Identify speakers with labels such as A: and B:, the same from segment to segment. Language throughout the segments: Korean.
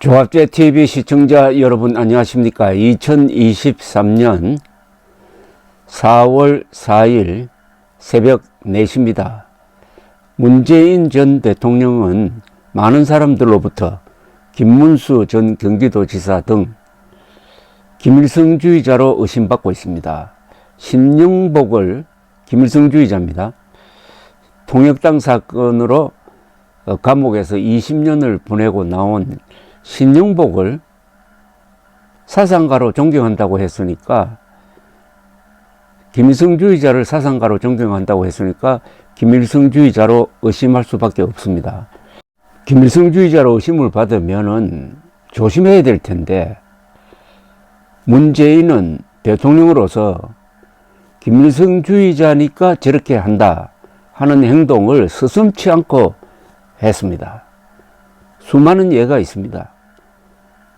A: 조합제 TV 시청자 여러분 안녕하십니까? 2023년 4월 4일 새벽 4시입니다. 문재인 전 대통령은 많은 사람들로부터 김문수 전 경기도지사 등 김일성주의자로 의심받고 있습니다. 신영복을 김일성주의자입니다. 통역당 사건으로 어, 감옥에서 20년을 보내고 나온 신영복을 사상가로 존경한다고 했으니까 김일성주의자를 사상가로 존경한다고 했으니까 김일성주의자로 의심할 수밖에 없습니다. 김일성주의자로 의심을 받으면은 조심해야 될 텐데 문재인은 대통령으로서 김일성주의자니까 저렇게 한다 하는 행동을 서슴치 않고 했습니다. 수많은 예가 있습니다.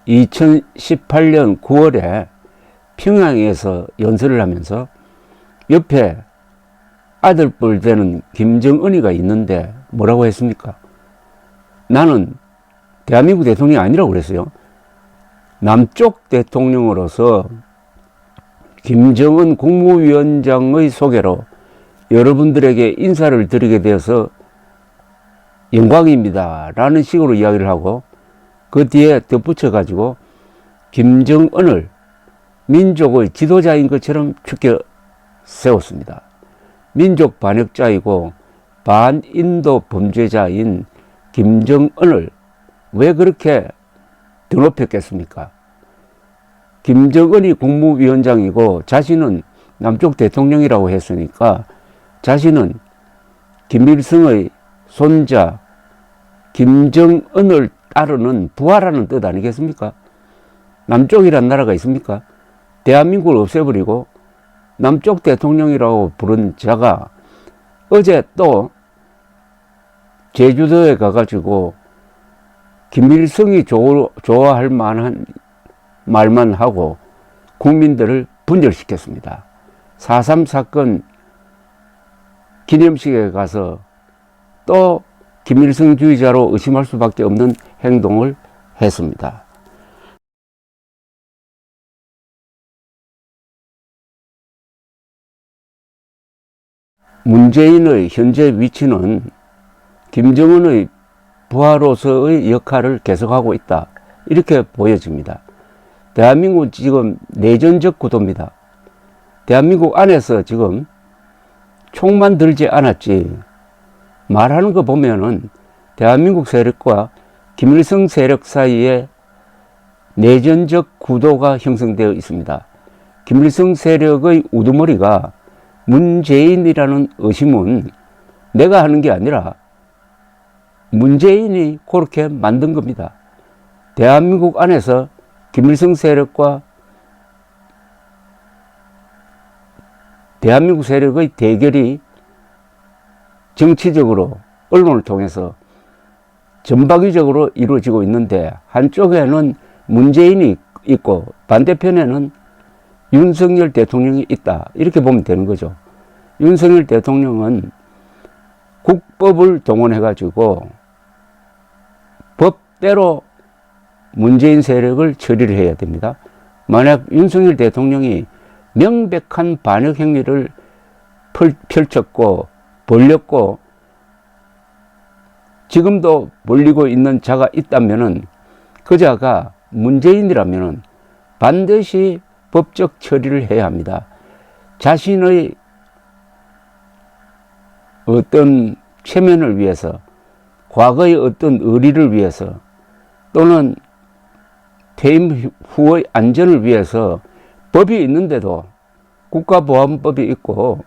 A: 2018년 9월에 평양에서 연설을 하면서 옆에 아들뻘 되는 김정은이가 있는데 뭐라고 했습니까? 나는 대한민국 대통령이 아니라고 그랬어요. 남쪽 대통령으로서 김정은 국무위원장의 소개로 여러분들에게 인사를 드리게 되어서 영광입니다. 라는 식으로 이야기를 하고 그 뒤에 덧붙여 가지고 김정은을 민족의 지도자인 것처럼 축켜 세웠습니다. 민족 반역자이고 반인도 범죄자인 김정은을 왜 그렇게 드높였겠습니까? 김정은이 국무위원장이고 자신은 남쪽 대통령이라고 했으니까 자신은 김일성의 손자 김정은을 따르는 부하라는 뜻 아니겠습니까? 남쪽이란 나라가 있습니까? 대한민국을 없애버리고 남쪽 대통령이라고 부른 자가 어제 또 제주도에 가가지고 김일성이 좋, 좋아할 만한 말만 하고 국민들을 분열시켰습니다. 4.3 사건 기념식에 가서 또 김일성주의자로 의심할 수밖에 없는 행동을 했습니다. 문재인의 현재 위치는 김정은의 부하로서의 역할을 계속하고 있다. 이렇게 보여집니다. 대한민국은 지금 내전적 구도입니다. 대한민국 안에서 지금 총만 들지 않았지 말하는 거 보면은 대한민국 세력과 김일성 세력 사이에 내전적 구도가 형성되어 있습니다. 김일성 세력의 우두머리가 문재인이라는 의심은 내가 하는 게 아니라 문재인이 그렇게 만든 겁니다. 대한민국 안에서 김일성 세력과 대한민국 세력의 대결이 정치적으로 언론을 통해서 전방위적으로 이루어지고 있는데 한쪽에는 문재인이 있고 반대편에는 윤석열 대통령이 있다. 이렇게 보면 되는 거죠. 윤석열 대통령은 국법을 동원해가지고 법대로 문재인 세력을 처리를 해야 됩니다. 만약 윤석열 대통령이 명백한 반역 행위를 펼쳤고 벌렸고 지금도 벌리고 있는 자가 있다면은 그 자가 문재인이라면은 반드시 법적 처리를 해야 합니다. 자신의 어떤 체면을 위해서 과거의 어떤 의리를 위해서 또는 퇴임 후의 안전을 위해서 법이 있는데도 국가보안법이 있고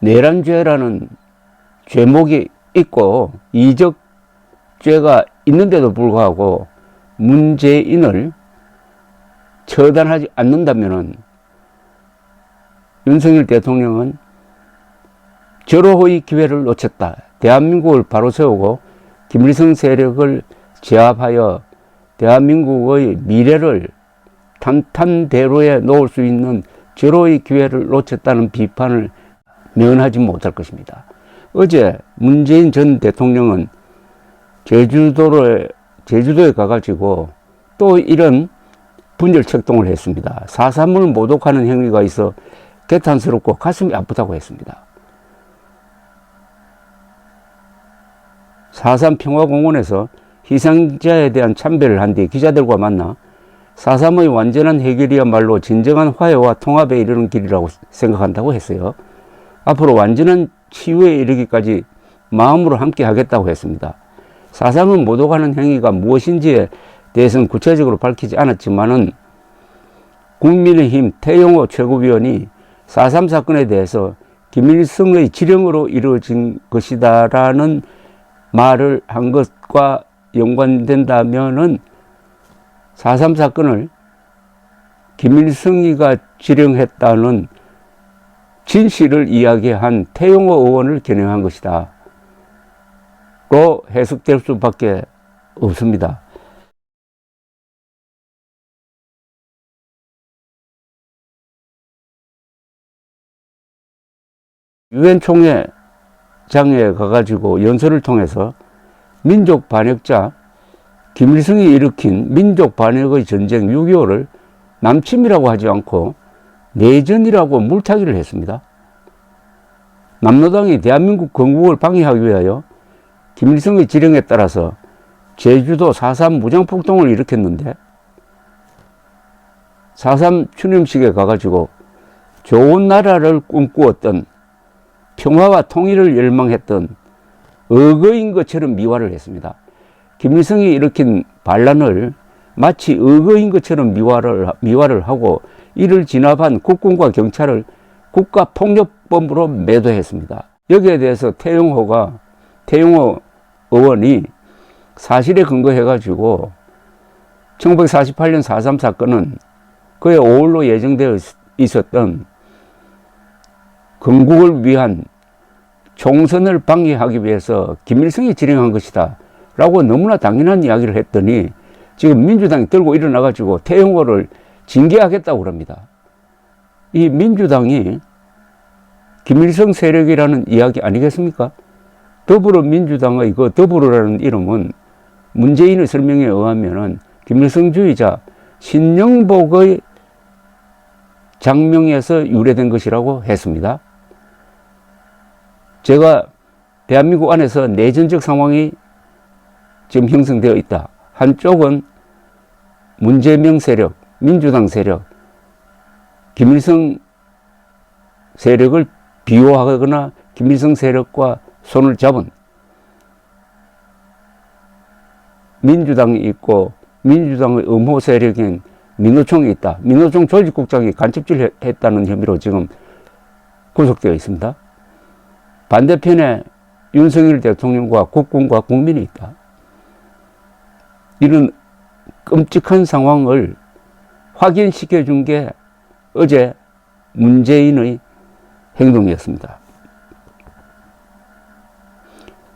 A: 내란죄라는 죄목이 있고 이적죄가 있는데도 불구하고 문재인을 처단하지 않는다면은 윤석열 대통령은 절호의 기회를 놓쳤다. 대한민국을 바로 세우고 김일성 세력을 제압하여 대한민국의 미래를 탄탄대로에 놓을 수 있는 절호의 기회를 놓쳤다는 비판을 면하지 못할 것입니다. 어제 문재인 전 대통령은 제주도에 제주도에 가가지고 또 이런 분열 책동을 했습니다. 4.3을 모독하는 행위가 있어 개탄스럽고 가슴이 아프다고 했습니다. 4.3 평화공원에서 희생자에 대한 참배를 한 뒤 기자들과 만나 4.3의 완전한 해결이야말로 진정한 화해와 통합에 이르는 길이라고 생각한다고 했어요. 앞으로 완전한 치유에 이르기까지 마음으로 함께 하겠다고 했습니다. 4.3은 모독하는 행위가 무엇인지에 대해서는 구체적으로 밝히지 않았지만은 국민의힘 태영호 최고위원이 4.3 사건에 대해서 김일성의 지령으로 이루어진 것이다라는 말을 한 것과 연관된다면은 4.3 사건을 김일성이가 지령했다는 진실을 이야기한 태용호 의원을 겨냥한 것이다. 로 해석될 수밖에 없습니다. 유엔 총회장에 가가지고 연설을 통해서 민족 반역자 김일성이 일으킨 민족 반역의 전쟁 6.25를 남침이라고 하지 않고 내전이라고 물타기를 했습니다. 남로당이 대한민국 건국을 방해하기 위하여 김일성의 지령에 따라서 제주도 4.3 무장폭동을 일으켰는데 4.3 추념식에 가가지고 좋은 나라를 꿈꾸었던 평화와 통일을 열망했던 어거인 것처럼 미화를 했습니다. 김일성이 일으킨 반란을 마치 어거인 것처럼 미화를, 미화를 하고 이를 진압한 국군과 경찰을 국가폭력범으로 매도했습니다. 여기에 대해서 태용호가, 태용호 의원이 사실에 근거해 가지고 1948년 4.3 사건은 그의 5월로 예정되어 있었던 건국을 위한 총선을 방해하기 위해서 김일성이 지령한 것이다. 라고 너무나 당연한 이야기를 했더니 지금 민주당이 들고 일어나가지고 태영호를 징계하겠다고 그럽니다. 이 민주당이 김일성 세력이라는 이야기 아니겠습니까? 더불어민주당의 그 더불어라는 이름은 문재인의 설명에 의하면은 김일성주의자 신영복의 장명에서 유래된 것이라고 했습니다. 제가 대한민국 안에서 내전적 상황이 지금 형성되어 있다. 한쪽은 문재명 세력, 민주당 세력, 김일성 세력을 비호하거나 김일성 세력과 손을 잡은 민주당이 있고 민주당의 음호 세력인 민노총이 있다. 민노총 조직국장이 간첩질 했다는 혐의로 지금 구속되어 있습니다. 반대편에 윤석열 대통령과 국군과 국민이 있다. 이런 끔찍한 상황을 확인시켜 준 게 어제 문재인의 행동이었습니다.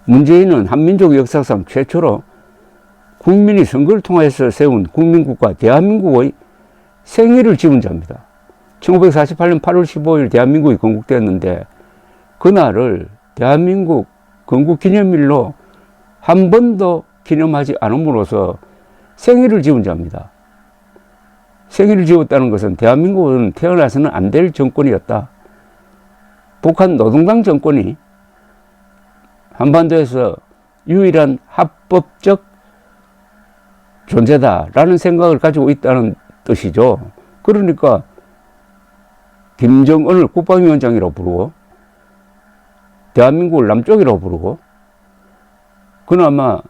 A: 문재인은 한민족 역사상 최초로 국민이 선거를 통해서 세운 국민국가 대한민국의 생일을 지은 자입니다. 1948년 8월 15일 대한민국이 건국되었는데 그날을 대한민국 건국 기념일로 한 번도 기념하지 않음으로써 생일을 지은 자입니다. 생일을 지었다는 것은 대한민국은 태어나서는 안 될 정권이었다. 북한 노동당 정권이 한반도에서 유일한 합법적 존재다라는 생각을 가지고 있다는 뜻이죠. 그러니까 김정은을 국방위원장이라고 부르고 대한민국을 남쪽이라고 부르고 그나마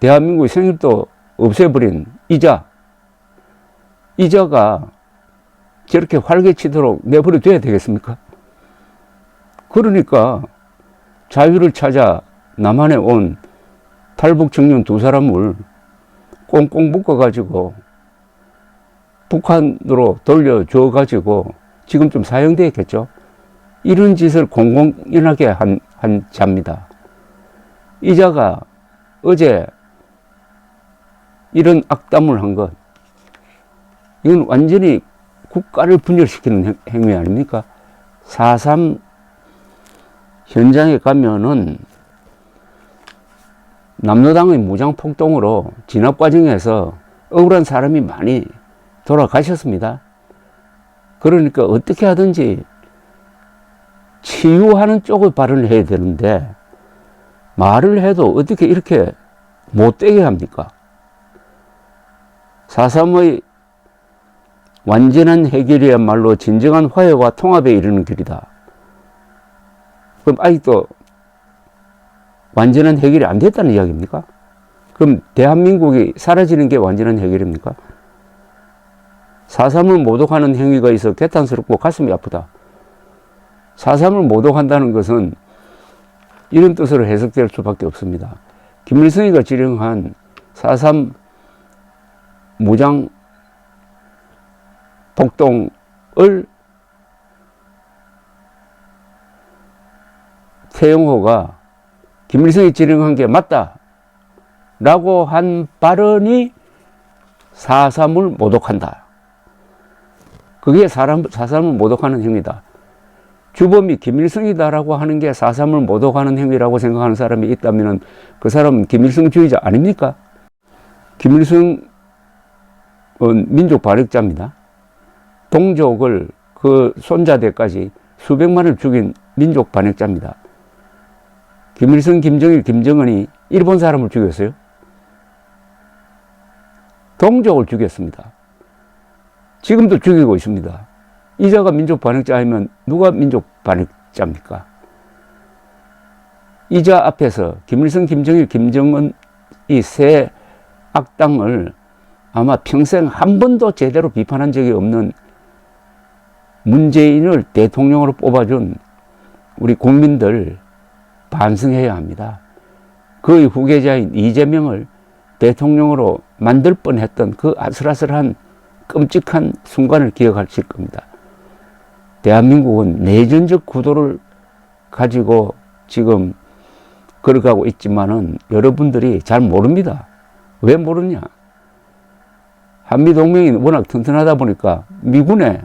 A: 대한민국의 생일도 없애버린 이자 이자가 저렇게 활개치도록 내버려 둬야 되겠습니까? 그러니까 자유를 찾아 남한에 온 탈북 청년 두 사람을 꽁꽁 묶어가지고 북한으로 돌려줘 가지고 지금 좀 사형되었겠죠. 이런 짓을 공공연하게 한, 한 자입니다. 이자가 어제 이런 악담을 한 것, 이건 완전히 국가를 분열시키는 행, 위 아닙니까? 4.3 현장에 가면은 남로당의 무장폭동으로 진압 과정에서 억울한 사람이 많이 돌아가셨습니다. 그러니까 어떻게 하든지 치유하는 쪽의 발언을 해야 되는데 말을 해도 어떻게 이렇게 못되게 합니까? 4.3의 완전한 해결이야말로 진정한 화해와 통합에 이르는 길이다. 그럼 아직도 완전한 해결이 안 됐다는 이야기입니까? 그럼 대한민국이 사라지는 게 완전한 해결입니까? 4.3을 모독하는 행위가 있어 개탄스럽고 가슴이 아프다. 4.3을 모독한다는 것은 이런 뜻으로 해석될 수밖에 없습니다. 김일성이가 지령한 4.3 무장 폭동을 태영호가 김일성이 지령한 게 맞다. 라고 한 발언이 4.3을 모독한다. 그게 사람, 4.3을 모독하는 행위다. 주범이 김일성이다라고 하는 게 4.3을 모독하는 행위라고 생각하는 사람이 있다면 그 사람은 김일성주의자 아닙니까? 김일성은 민족 발역자입니다. 동족을 그 손자대까지 수백만을 죽인 민족 반역자입니다. 김일성, 김정일, 김정은이 일본 사람을 죽였어요. 동족을 죽였습니다. 지금도 죽이고 있습니다. 이자가 민족 반역자이면 누가 민족 반역자입니까? 이자 앞에서 김일성, 김정일, 김정은 이 세 악당을 아마 평생 한 번도 제대로 비판한 적이 없는 문재인을 대통령으로 뽑아준 우리 국민들 반성해야 합니다. 그의 후계자인 이재명을 대통령으로 만들 뻔했던 그 아슬아슬한 끔찍한 순간을 기억하실 겁니다. 대한민국은 내전적 구도를 가지고 지금 걸어가고 있지만은 여러분들이 잘 모릅니다. 왜 모르냐? 한미동맹이 워낙 튼튼하다 보니까 미군에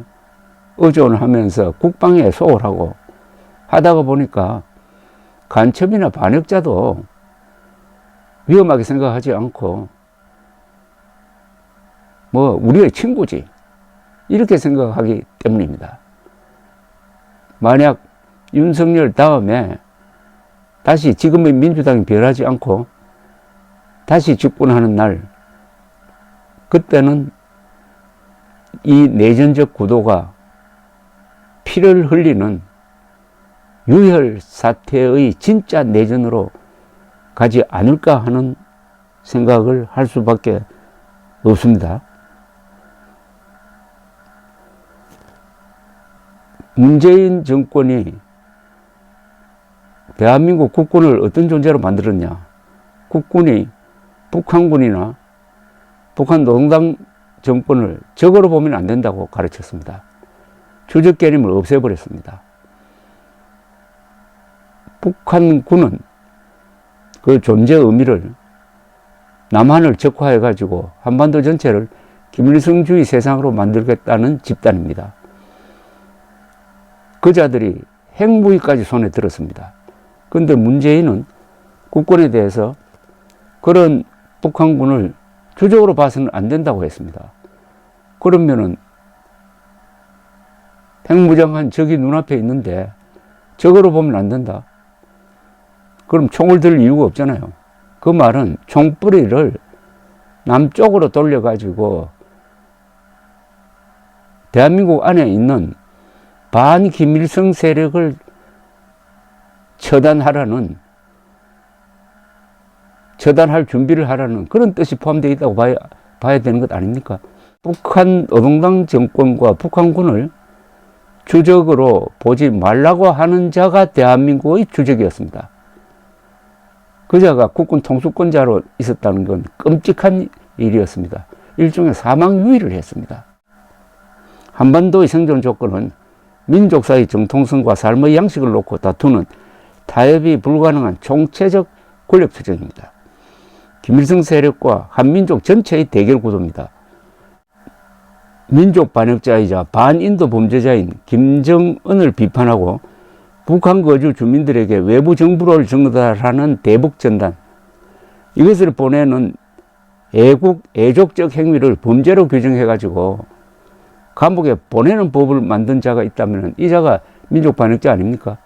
A: 의존을 하면서 국방에 소홀하고 하다가 보니까 간첩이나 반역자도 위험하게 생각하지 않고 뭐 우리의 친구지 이렇게 생각하기 때문입니다. 만약 윤석열 다음에 다시 지금의 민주당이 변하지 않고 다시 집권하는 날 그때는 이 내전적 구도가 피를 흘리는 유혈 사태의 진짜 내전으로 가지 않을까 하는 생각을 할 수밖에 없습니다. 문재인 정권이 대한민국 국군을 어떤 존재로 만들었냐? 국군이 북한군이나 북한 노동당 정권을 적으로 보면 안 된다고 가르쳤습니다. 주적 개념을 없애버렸습니다. 북한군은 그 존재 의미를 남한을 적화해 가지고 한반도 전체를 김일성주의 세상으로 만들겠다는 집단입니다. 그 자들이 핵무기까지 손에 들었습니다. 그런데 문재인은 국권에 대해서 그런 북한군을 주적으로 봐서는 안 된다고 했습니다. 그러면은 핵무장한 적이 눈앞에 있는데 적으로 보면 안 된다. 그럼 총을 들 이유가 없잖아요. 그 말은 총뿌리를 남쪽으로 돌려가지고 대한민국 안에 있는 반 김일성 세력을 처단하라는 처단할 준비를 하라는 그런 뜻이 포함되어 있다고 봐야, 봐야 되는 것 아닙니까? 북한 노동당 정권과 북한군을 주적으로 보지 말라고 하는 자가 대한민국의 주적이었습니다. 그자가 국군 통수권자로 있었다는 건 끔찍한 일이었습니다. 일종의 사망 유의를 했습니다. 한반도의 생존 조건은 민족사의 정통성과 삶의 양식을 놓고 다투는 타협이 불가능한 총체적 권력 투쟁입니다. 김일성 세력과 한민족 전체의 대결 구도입니다. 민족 반역자이자 반인도 범죄자인 김정은을 비판하고 북한 거주 주민들에게 외부 정부를 전달하는 대북 전단, 이것을 보내는 애국, 애족적 행위를 범죄로 규정해 가지고 감옥에 보내는 법을 만든 자가 있다면 이 자가 민족 반역자 아닙니까?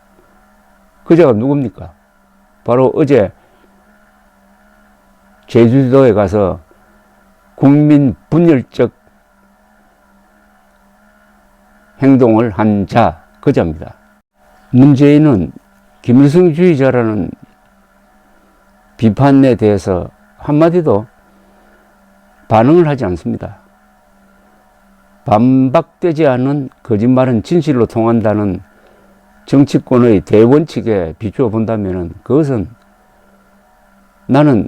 A: 그 자가 누굽니까? 바로 어제 제주도에 가서 국민 분열적 행동을 한 자, 그 자입니다. 문재인은 김일성주의자라는 비판에 대해서 한마디도 반응을 하지 않습니다. 반박되지 않은 거짓말은 진실로 통한다는 정치권의 대원칙에 비추어 본다면 그것은 나는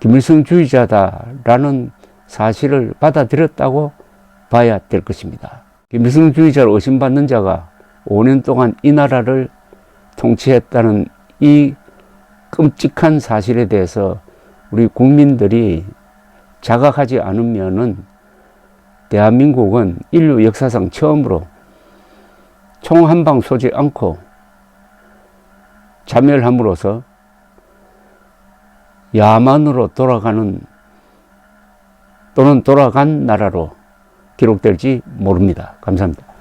A: 김일성주의자다라는 사실을 받아들였다고 봐야 될 것입니다. 김일성주의자로 의심받는 자가 5년 동안 이 나라를 통치했다는 이 끔찍한 사실에 대해서 우리 국민들이 자각하지 않으면은 대한민국은 인류 역사상 처음으로 총 한 방 쏘지 않고 자멸함으로써 야만으로 돌아가는 또는 돌아간 나라로 기록될지 모릅니다. 감사합니다.